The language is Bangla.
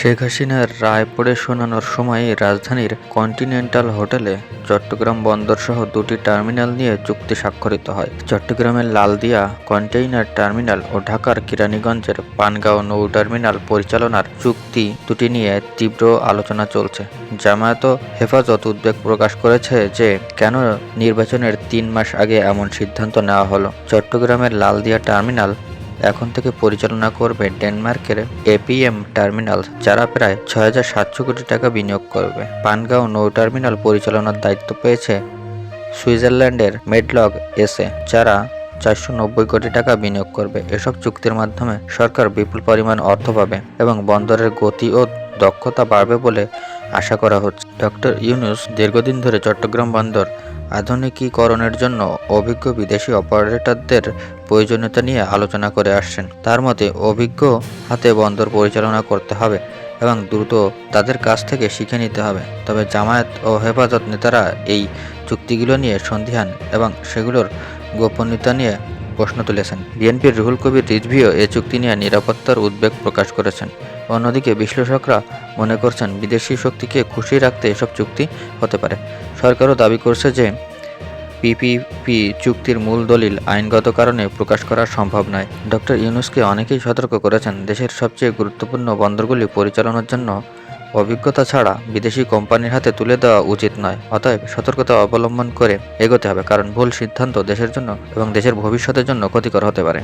শেখ হাসিনার রায়পুরে শোনানোর সময় রাজধানীর কন্টিনেন্টাল হোটেলে চট্টগ্রাম বন্দরসহ দুটি টার্মিনাল নিয়ে চুক্তি স্বাক্ষরিত হয়। চট্টগ্রামের লালদিয়া কন্টেইনার টার্মিনাল ও ঢাকার কেরানীগঞ্জের পানগাঁও নৌ টার্মিনাল পরিচালনার চুক্তি দুটি নিয়ে তীব্র আলোচনা চলছে। জামায়াত হেফাজত উদ্বেগ প্রকাশ করেছে যে, কেন নির্বাচনের তিন মাস আগে এমন সিদ্ধান্ত নেওয়া হলো। চট্টগ্রামের লালদিয়া টার্মিনাল এখন থেকে পরিচালনা করবে ডেনমার্কের এপিএম টার্মিনাল, যারা প্রায় ছয় হাজার সাতশো কোটি টাকা বিনিয়োগ করবে। পানগাঁও নৌ টার্মিনাল পরিচালনার দায়িত্ব পেয়েছে সুইজারল্যান্ডের মেডলগ এসে যারা চারশো নব্বই কোটি টাকা বিনিয়োগ করবে। এসব চুক্তির মাধ্যমে সরকার বিপুল পরিমাণ অর্থ পাবে এবং বন্দরের গতি ও দক্ষতা বাড়বে বলে আশা করা হচ্ছে। ডক্টর ইউনুস দীর্ঘদিন ধরে চট্টগ্রাম বন্দর আধুনিকীকরণের জন্য অভিজ্ঞ বিদেশি অপারেটরদের প্রয়োজনীয়তা নিয়ে আলোচনা করে আসছেন। তার মতে, অভিজ্ঞ হাতে বন্দর পরিচালনা করতে হবে এবং দ্রুত তাদের কাছ থেকে শিখে নিতে হবে। তবে জামায়াত ও হেফাজত নেতারা এই চুক্তিগুলো নিয়ে সন্দিহান এবং সেগুলোর গোপনীয়তা নিয়ে প্রশ্ন তুলেছেন। বিএনপির রুহুল কবির রিজভিও এ চুক্তি নিয়ে নিরাপত্তার উদ্বেগ প্রকাশ করেছেন। অন্যদিকে বিশ্লেষকরা মনে করছেন বিদেশি শক্তিকে খুশি রাখতে এসব চুক্তি হতে পারে। সরকারও দাবি করছে যে পিপিপি চুক্তির মূল দলিল আইনগত কারণে প্রকাশ করা সম্ভব নয়। ডক্টর ইউনুসকে অনেকেই সতর্ক করেছেন। দেশের সবচেয়ে গুরুত্বপূর্ণ বন্দরগুলি পরিচালনার জন্য অভিজ্ঞতা ছাড়া বিদেশি কোম্পানির হাতে তুলে দেওয়া উচিত নয়, অতএব সতর্কতা অবলম্বন করে এগোতে হবে, কারণ ভুল সিদ্ধান্ত দেশের জন্য এবং দেশের ভবিষ্যতের জন্য ক্ষতিকর হতে পারে।